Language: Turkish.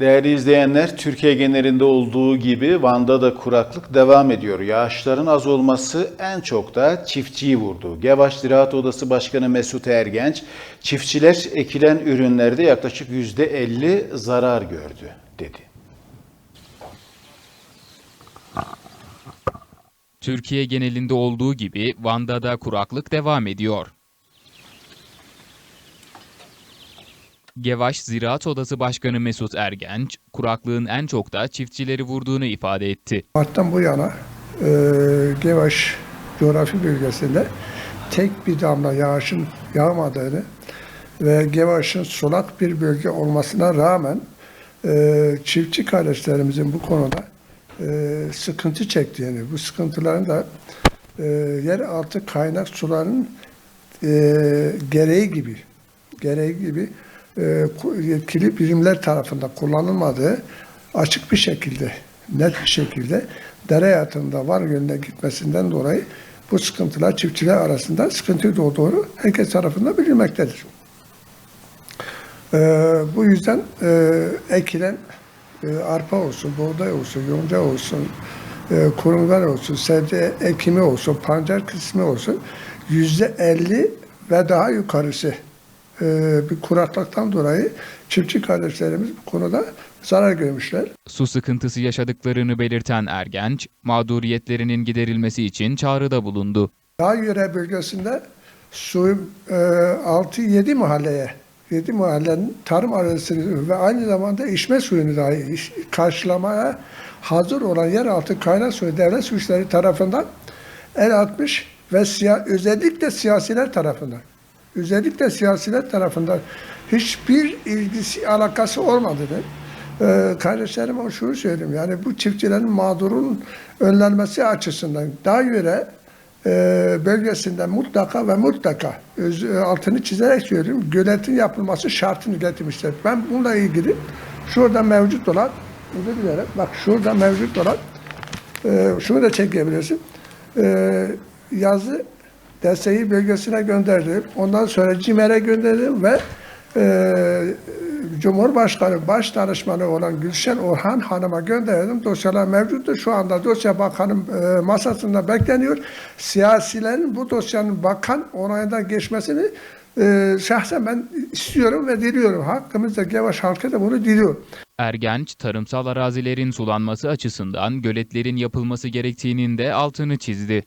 Değerli izleyenler, Türkiye genelinde olduğu gibi Van'da da kuraklık devam ediyor. Yağışların az olması en çok da çiftçiyi vurdu. Gevaş Ziraat Odası Başkanı Mesut Ergenç, çiftçiler ekilen ürünlerde yaklaşık %50 zarar gördü dedi. Türkiye genelinde olduğu gibi Van'da da kuraklık devam ediyor. Gevaş Ziraat Odası Başkanı Mesut Ergenç, kuraklığın en çok da çiftçileri vurduğunu ifade etti. Mart'tan bu yana e, Gevaş coğrafi bölgesinde tek bir damla yağışın yağmadığını ve Gevaş'ın sulak bir bölge olmasına rağmen e, çiftçi kardeşlerimizin bu konuda e, sıkıntı çektiğini, bu sıkıntıların da e, yeraltı kaynak suların e, gereği gibi gereği gibi yetkili birimler tarafından kullanılmadığı açık bir şekilde, net bir şekilde dere yatağında var yönüne gitmesinden dolayı bu sıkıntılar çiftçiler arasında sıkıntı doğduğunu herkes tarafından bilinmektedir. E, bu yüzden e, ekilen e, arpa olsun, buğday olsun, yonca olsun, e, kurumlar olsun, sebze ekimi olsun, pancar kısmı olsun yüzde elli ve daha yukarısı e, bir kuraklıktan dolayı çiftçi kardeşlerimiz bu konuda zarar görmüşler. Su sıkıntısı yaşadıklarını belirten Ergenç, mağduriyetlerinin giderilmesi için çağrıda bulundu. Dağ yöre bölgesinde su e, 6-7 mahalleye 7 mahallenin tarım arazisini ve aynı zamanda içme suyunu dahi iş- karşılamaya hazır olan yeraltı kaynak suyu devlet su işleri tarafından el atmış ve siya, özellikle siyasiler tarafından özellikle siyasiler tarafından hiçbir ilgisi alakası olmadığını ee, kardeşlerime şunu söyleyeyim yani bu çiftçilerin mağdurun önlenmesi açısından daha göre e, bölgesinde mutlaka ve mutlaka öz, e, altını çizerek söylüyorum göletin yapılması şartını getirmişler. Ben bununla ilgili şurada mevcut olan özür dilerim bak şurada mevcut olan e, şunu da çekebilirsin. E, yazı desteği bölgesine gönderdim. Ondan sonra CİMER'e gönderdim ve e, Cumhurbaşkanı baş danışmanı olan Gülşen Orhan Hanım'a gönderdim. Dosyalar mevcuttur. Şu anda dosya bakanın e, masasında bekleniyor. Siyasilerin bu dosyanın bakan onayından geçmesini e, şahsen ben istiyorum ve diliyorum. Hakkımızda Gevaş halkı da bunu diliyor. Ergenç, tarımsal arazilerin sulanması açısından göletlerin yapılması gerektiğinin de altını çizdi.